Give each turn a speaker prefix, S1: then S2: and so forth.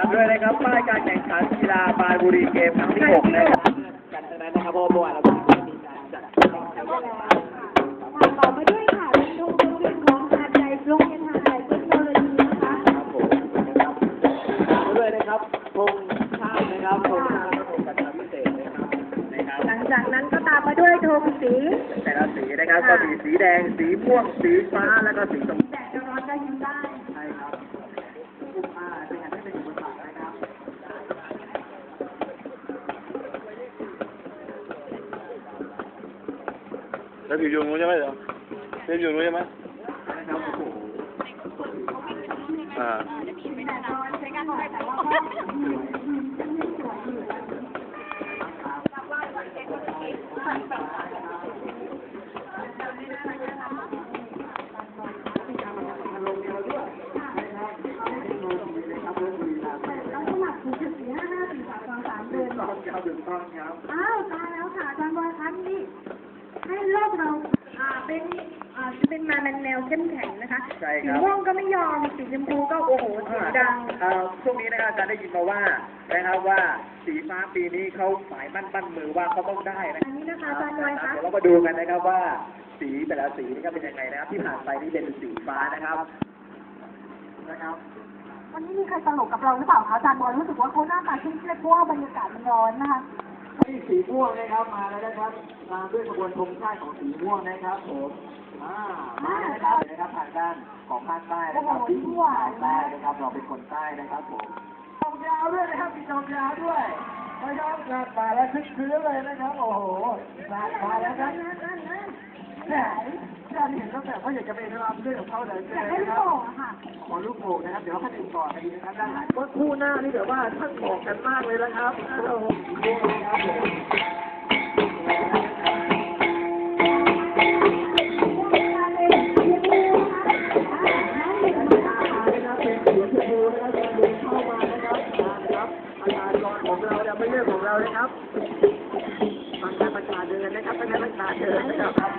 S1: ามด้วยนะครับป้ายการแข่งขันกีฬาบายบุรีเกมครั้งที่หกนะครับกันทั้งนั้นนะครับเพราะว่าเมื่อวานเรามีการจัด
S2: ต่อมาด้วยค่ะเป็นโรงเรียนของหาดใหญ่โรงเรียนหาดใหญ่เทคโนโลยีนะคะ
S1: ครับผมนะครับตามมาด้วยนะครับธงชาตินะครับธงชาติและธงการจัดพิเศษนะครับนะครับ
S2: หลังจากนั้นก็ตามมาด้วยธงสี
S1: แต่ละสีนะครับก็มีสีแดงสีม่วงสีฟ้าแล้วก็สีชมพู
S2: แดดจะร้อนก็ยิ้มได้
S1: ใช่ครับคุ้มค่าเป็นการที่เป็นอุปสรรคนะครับ
S3: แล้วอยู่อยู่นู้นใช่ไหมเหรอเล่นอยู่นู้นใช่ไหมอ่า
S2: แดดร้อนใช้กันหน่อยแต่ว่าก็เราสมัครถึงจุดสี่ห้าห้าสี่สามสองสามเดือน
S1: ต้องครับถูกต้องครับ
S2: อ้าวตายแล้วค่ะอาจารย์บอยคะนี่ให้โลกเราอ่าเป็น อ่าจะเป็นมาแนวเข้มแข็งนะคะ
S1: ใช่
S2: สี
S1: ครับ
S2: ม่วงก็ไม่ยอมสีชมพูก็โอ้โหเสียงดัง
S1: เอ่อช่วงนี้นะครับอาจารย์ได้ยินมาว่านะครับว่าสีฟ้าปีนี้เขาหมายมั่นปั้นมือว่าเขาต้องได้นะ
S2: อันนี้นะคะอาจารย์บอยคะ
S1: เดี๋ยวเรามาดูกันนะครับว่า สีแต่ละสีนี่ก็เป็นยังไงนะครับ ที่ผ่านไปนี่เป็นสีฟ้านะครับนะครับ
S2: วันนี้มีใครตลกกับเราหรือเปล่าคะอาจารย์บอยรู้สึกว่าเขาหน้าตาเคร่งเครียดเพราะว่าบรรยากาศมันร้อนนะคะ
S1: ที่สีม่วงนะครับมาแล้วนะครับตามด้วยขบวนธงชาติของสีม่วงนะครับผมอ่ามาแล้วนะครับนะครับทางด้านของภาคใต้นะครับที่ชาวใต้นะครับ เราเป็นคนใต้นะครับผมดอกยาวด้วยนะครับมีดอกยาวด้วยนะครับงานมาแล้วคึกคืนเลยนะครับ โอ้โหงานมาแล้วครับแหมการเห็นตั้งแต่ว่า อยากจะไปรำด้วยกับเขาเลย
S2: อยากให้
S1: นะ
S2: ลูก
S1: ครับ
S2: โป่งอะค่ะ
S1: ขอลูกโป่งนะครับ เดี๋ยวเราให้ดูก่อนกันดีนะครับด้านหลังว่าคู่หน้านี่แบบว่าช่างเหมาะกันมากเลยนะครับโอ้โหคู่นะครับผมนะครับเป็นสีชมพูนะครับเดินเข้ามานะครับนะครับอาจารย์กรของเราเนี่ยไม่ใช่ของเรานะครับฟังการประกาศเดินนะครับไม่ใช่ประกาศเดินนะครับ